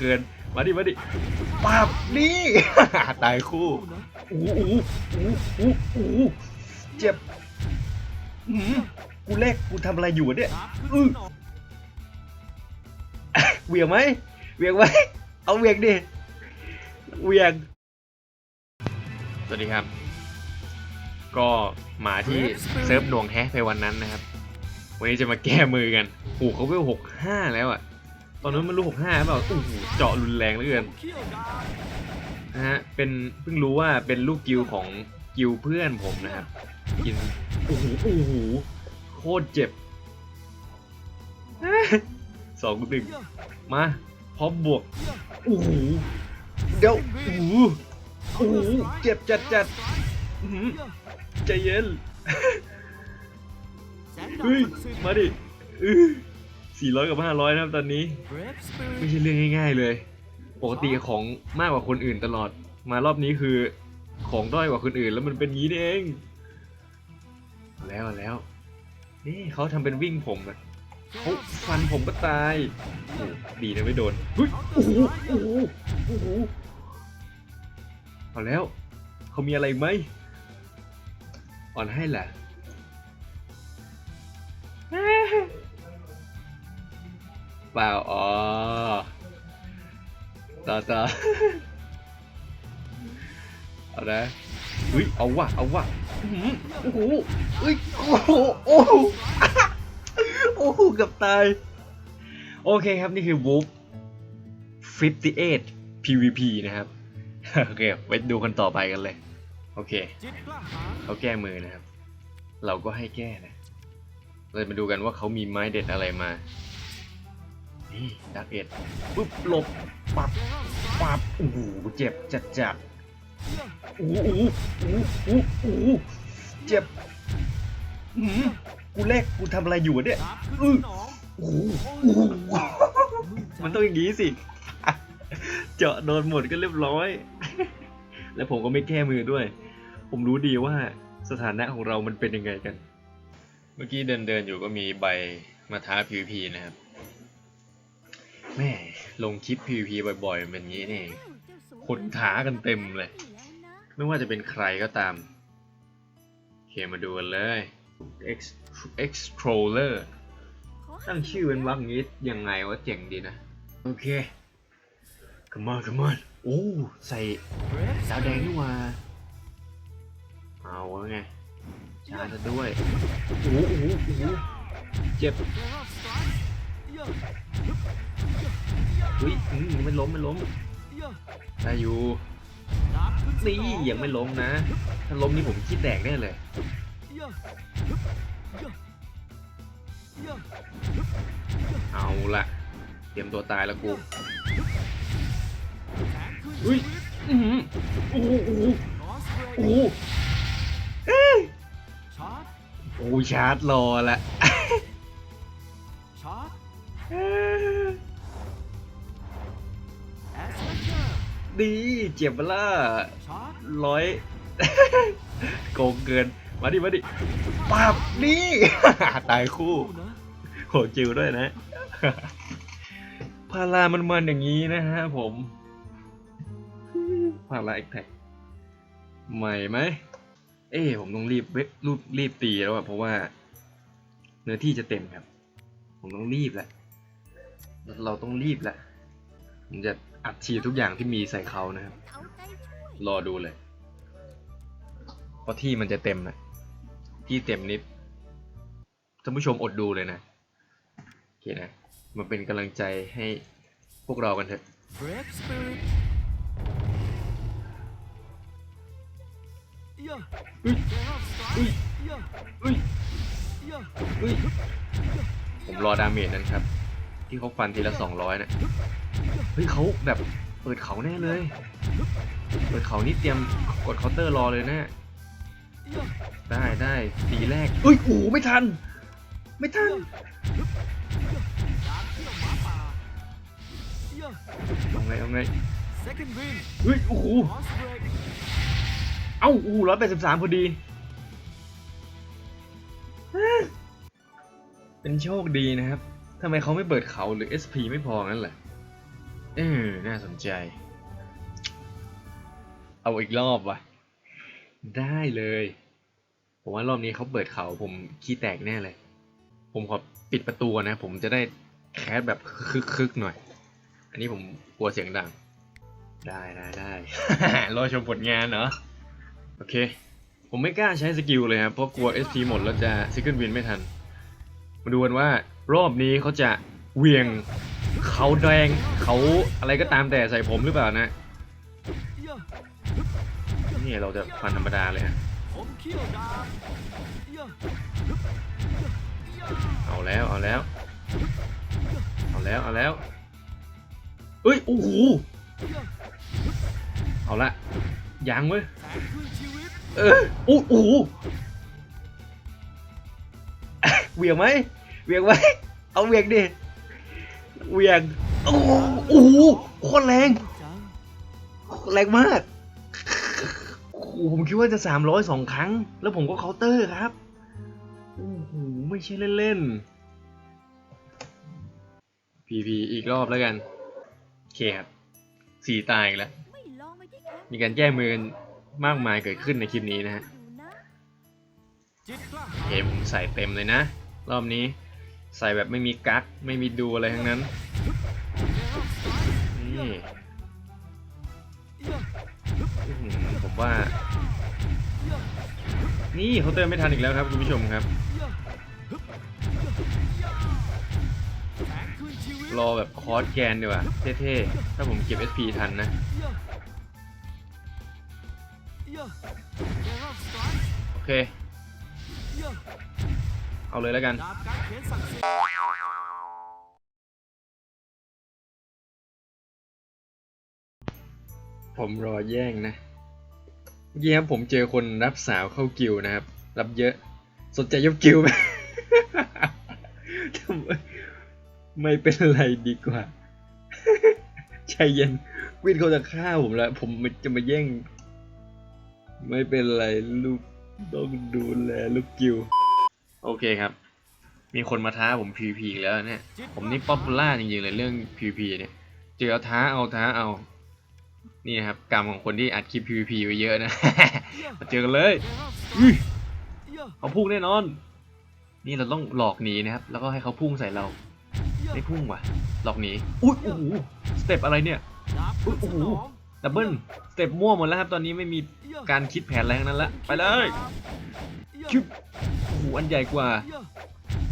เกิน มาดิ มาดิปาบนี่ ตายคู่โอ้โหโอ้โหโอ้โหโอ้โหเจ็บอื้อหือกูเล็กกูทำอะไรอยู่วะเนี่ยอื้อเหวียงไหมเหวียงไหมเอาเหวียงดิเหวียง สวัสดีครับ ก็มาที่เซิร์ฟหน่วงแฮะไปวันนั้นนะครับ วันนี้จะมาแก้มือกันโอ้โหเขาเวลหกห้าแล้วอะ ตอนนั้นมันรู้หกห้าเปล่าโอ้โหเจาะรุนแรงเหลือเกินนะฮะเป็นเพิ่งรู้ว่าเป็นลูกกิวของกิวเพื่อนผมนะครับกินโอ้โหโอ้โหโคตรเจ็บสองหนึ่งมาพร้อมบวกโอ้โหเดี๋ยวโอ้โหโอ้โหเจ็บจัดจัดใจเย็นเฮ้ยมาดิ สี่ร้อยกับห้าร้อยนะครับตอนนี้ ไม่ใช่เรื่องง่าย ๆเลย ปกติของมากกว่าคนอื่นตลอด มารอบนี้คือของด้อยกว่าคนอื่น แล้วมันเป็นงี้นี่เอง แล้วแล้ว นี่เขาทำเป็นวิ่งผมอะเขาฟันผมก็ตายดีนะไม่โดนเฮ้ยโอ้โหโอ้โหโอ้โหเอาแล้ว เขามีอะไรไหมอ่อนให้แหละ เปล่า อ๋อ ต่อต่อเอานะอุ้ย เอาว่ะ เอาว่ะโอ้โหอุ้ย โอ้โห โอ้โห โอ้โหเกับตาย โอเคครับ นี่คือ Wolf 58 PVP นะครับ โอเค ไว้ดูกันต่อไปกันเลย โอเค เขาแก้มือนะครับ เราก็ให้แก้นะเราจะมาดูกันว่าเขามีไม้เด็ดอะไรมา นี่ดักเอ็ดปุ๊บหลบปับปับโอ้โหเจ็บจัดจัดโอ้โหโอ้โหโอ้โหเจ็บอื้อหือกูเล็กกูทำอะไรอยู่เนี่ยอือโอ้โหมันต้องอย่างนี้สิ เจาะโดนหมดก็เรียบร้อย แล้วผมก็ไม่แก้มือด้วย ผมรู้ดีว่าสถานะของเรามันเป็นยังไงกัน เมื่อกี้เดินเดินอยู่ก็มีใบมาท้า PVP นะครับ แม่ลงคลิป PVP บ่อยๆมันเป็นงี้นี่เองคนท้ากันเต็มเลย ไม่ว่าจะเป็นใครก็ตามโอเคมาดูกันเลย X Extroller ตั้งชื่อเป็นวักงี้ยังไงวะเจ๋งดีนะ โอเค come on come on โอ้ ใส่ดาวแดงนี่ว่าเอาไงชาจซะด้วย โอ้โอ้โหโอ้โหเจ็บ เฮ้ยอืมไม่ล้มไม่ล้มได้อยู่นี่ยังไม่ล้มนะ ถ้าล้มนี่ผมคิดแดกแน่เลยเอาละเตรียมตัวตายแล้วกูอุ้ยอือโอ้โหโอ้โหโอ้ชาร์จรอละ ดีเจ็บล่ะร้อยโกงเกิน มาดิมาดิปับนี่ ตายคู่ โหจิวด้วยนะ พารามันมันอย่างนี้นะฮะผม พาราเอ็กแท็กใหม่ไหม เอ้ผมต้องรีบเว็บรูปรีบตีแล้วอะเพราะว่า เนื้อที่จะเต็มครับ ผมต้องรีบแหละ เราต้องรีบแหละผมจะอัดฉีดทุกอย่างที่มีใส่เขานะครับ รอดูเลย เพราะที่มันจะเต็มนะที่เต็มนิดท่านผู้ชมอดดูเลยนะโอเคนะมาเป็นกำลังใจให้พวกเรากันเถอะผมรอดาเมจนั้นครับ ที่เขาฟันทีละสองร้อยนะเฮ้ยเขาแบบเปิดเขาแน่เลย เปิดเขานี่เตรียมกดเคาน์เตอร์รอเลยนะได้ได้ตีแรกอุ้ยโอ้โหไม่ทัน ไม่ทันเอาไงเอาไง Second Wind เฮ้ยโอ้โห Cross Break เอ้าโอ้ร้อยแปดสิบสามพอดี เป็นโชคดีนะครับ ทำไมเขาไม่เปิดเขาหรือ SP ไม่พองั้นแหละเออน่าสนใจ เอาอีกรอบวะได้เลย ผมว่ารอบนี้เขาเปิดเขาผมขี้แตกแน่เลย ผมขอปิดประตูนะ ผมจะได้แคสแบบคึกๆหน่อย อันนี้ผมกลัวเสียงดัง ได้ได้ได้ รอชมผลงานเนาะโอเค ผมไม่กล้าใช้สกิลเลยครับ เพราะกลัว SP หมดแล้วจะซิกเกิลวินไม่ทัน มาดูกันว่า รอบนี้เขาจะเวียงเขาแดงเขาอะไรก็ตามแต่ใส่ผมหรือเปล่านะ นี่เราจะฟันธรรมดาเลยฮะเอาแล้วเอาแล้ว เอาแล้วเอาแล้วเอ้ยโอ้โหเอาละยังเว้ยเออโอ้โหเวียงไหม เวียงไหมเอาเวียงดิ เวียง โอ้โหโอ้โหโคตรแรงแรงมาก โอ้โหผมคิดว่าจะสามร้อยสองครั้ง แล้วผมก็เคาน์เตอร์ครับ โอ้โห ไม่ใช่เล่นๆ พีพีอีกรอบแล้วกันโอเคครับสี่ตายอีกแล้ว มีการแก้มือกันมากมายเกิดขึ้นในคลิปนี้นะฮะดูนะจิตกล้าโอหาเคผมใส่เต็มเลยนะ รอบนี้ ใส่แบบไม่มีกั๊กไม่มีดูอะไรทั้งนั้น นี่ผมว่า นี่เขาเติมไม่ทันอีกแล้วครับคุณผู้ชมครับ รอแบบคอร์สแกนดีกว่าเท่ๆ ถ้าผมเก็บ SP ทันนะโอเค เอาเลยแล้วกัน ผมรอแย่งนะเมื่อกี้ครับผมเจอคนรับสาวเข้ากิวนะครับ รับเยอะ สนใจยกกิวไหมไม่เป็นไรดีกว่าใจเย็นวินเขาจะฆ่าผมแล้ว ผมจะมาแย่ง ไม่เป็นไรลูกต้องดูแลลูกกิว โอเคครับ มีคนมาท้าผม PVP อีกแล้วเนี่ย ผมนี่ป๊อปปูล่าจริงๆเลยเรื่อง PVP เนี่ย เจอเอาท้าเอาท้าเอา นี่ครับกรรมของคนที่อัดคลิป PVP ไว้เยอะนะ มาเจอกันเลยเดรอนสไตอุ้ยเขาพุ่งแน่นอน นี่เราต้องหลอกหนีนะครับ แล้วก็ให้เขาพุ่งใส่เราไม่พุ่งว่ะ หลอกหนี อุ้ยโอ้โห สเต็ปอะไรเนี่ย อุ๊ยโอ้โห ดับเบิลสเต็ปมั่วหมดแล้วครับ ตอนนี้ไม่มีการคิดแผนอะไรทั้งนั้นละ ไปเลย ย่าคิวโอ้โหอันใหญ่กว่าย่า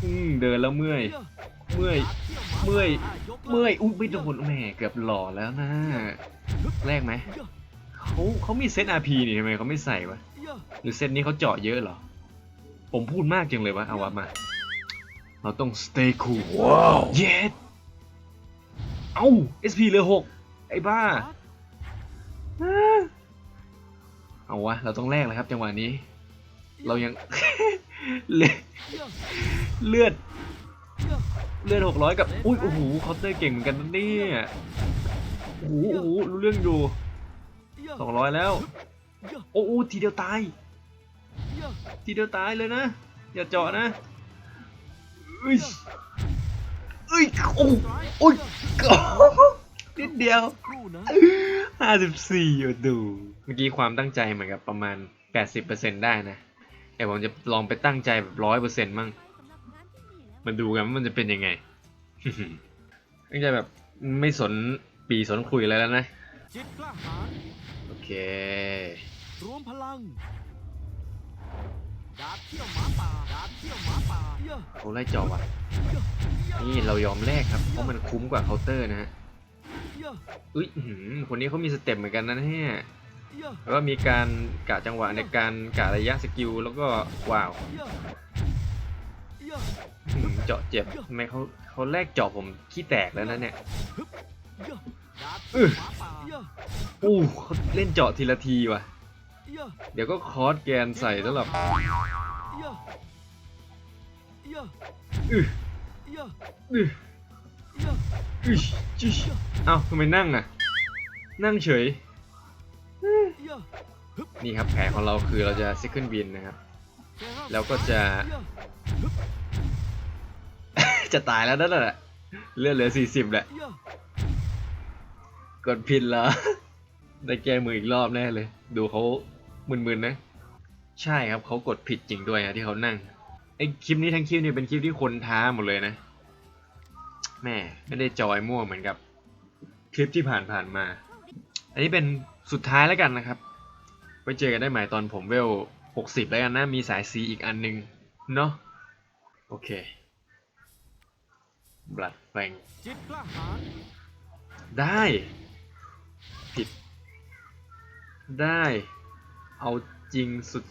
อืมเดินแล้วเมื่อยย่าเมื่อยดาบที่ยวหาเมื่อยป่ายกลิกเมื่อย อุ้ยไม่โดนแหมเกือบหล่อแล้วนะ แรกไหมย่าเขาเขามีเซต RP นี่ทำไมเขาไม่ใส่วะย่าหรือเซตนี้เขาเจาะเยอะเหรอ ผมพูดมากจังเลยวะ เอาวะมา เราต้อง stay cool ว้าว yes เอ้า SP เหลือหกไอ้บ้า เอาวะ เราต้องแลกแล้วครับจังหวะนี้ เรายังเลือดเลือด เลือดหกร้อยกับ อุ้ยโอ้โหเคาน์เตอร์เก่งเหมือนกันนะเนี่ยโอ้โหรู้เรื่องอยู่สองร้อยแล้ว โอ้โหทีเดียวตาย ทีเดียวตายเลยนะ อย่าเจาะนะเอ้ยเอ้ยโอ้โอ้ยนิดเดียวห้าสิบสี่อยู่ดู เมื่อกี้ความตั้งใจเหมือนกับประมาณแปดสิบเปอร์เซ็นได้นะ แต่ผมจะลองไปตั้งใจแบบร้อยเปอร์เซ็นต์มั่งสำหรับงานที่นี่แล้วมาดูกันว่ามันจะเป็นยังไง ตั้งใจแบบไม่สนปีสนคุยอะไรแล้วนะ จิตกล้าหาญโอเค รวมพลัง ดาบเที่ยวหมาป่า ดาบเที่ยวหมาป่าย่าเขาไล่เจาะว่ะนี่เรายอมแลกครับ เพราะมันคุ้มกว่าเคาน์เตอร์นะฮะย่าอุ้ยอื้อหือคนนี้เขามีสเต็ปเหมือนกันนะเนี่ยย่า แล้วก็มีการกะจังหวะในการกะระยะสกิลแล้วก็ว้าวเจาะเจ็บทำไมเขาเขาแลกเจาะผมขี้แตกแล้วนะเนี่ยอู้เขาเล่นเจาะทีละทีว่ะ เดี๋ยวก็คอร์สแกนใส่แล้วหรอย่าย่าอื้อย่าอื้อย่าอื้อจิ๊ยเอ้าทำไมนั่งอะ นั่งเฉย นี่ครับแผนของเราคือเราจะ second win นนะครับ แล้วก็จะ จะตายแล้วนั่นแหละเลือดเหลือ40แหละ กดผิดเหรอได้แก้มืออีกรอบแน่เลย ดูเขามึนๆนะ ใช่ครับเขากดผิดจริงด้วยนะที่เขานั่งไอคลิปนี้ทั้งคลิปเนี่ยเป็นคลิปที่คนท้าหมดเลยนะแม่ไม่ได้จอยมั่วเหมือนกับ คลิปที่ผ่านๆมา อันนี้เป็นสุดท้ายแล้วกันนะครับไว้เจอกันได้ใหม่ตอนผมเวล 60 แล้วกันนะ มีสายสีอีกอันหนึง เนาะโอเคบลัดแฟงจิตกล้าหาญได้ ผิด ได้ เอาจริงสุด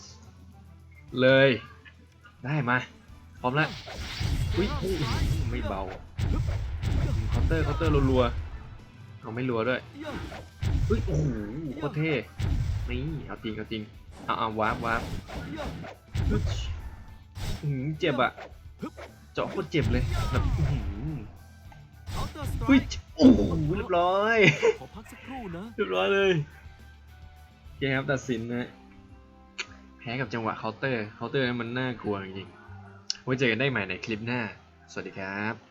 เลย ได้มา พร้อมแล้วอุ้ยอุ้ยไม่เบาเคาน์เตอร์เคาน์เตอร์รัวๆเอาไม่รัวด้วย เยอะอุ้ยโอ้โหโคตรเท่นี่เอาจริงเอาจริงเอาเอาวาร์ปวาร์ปเยอะอึ๊ดอื้อหือเจ็บอะเจาะโคตรเจ็บเลยแบบอื้อหือเคาน์เตอร์สไตรอุ้ยค์โอ้โหเรียบร้อยขอพักสักครู่นะเรียบร้อยเลยโอเคครับตัดสินนะแพ้กับจังหวะเคาน์เตอร์เคาน์เตอร์นั้นมันน่ากลัวจริงๆไว้เจอกันได้ใหม่ในคลิปหน้า สวัสดีครับ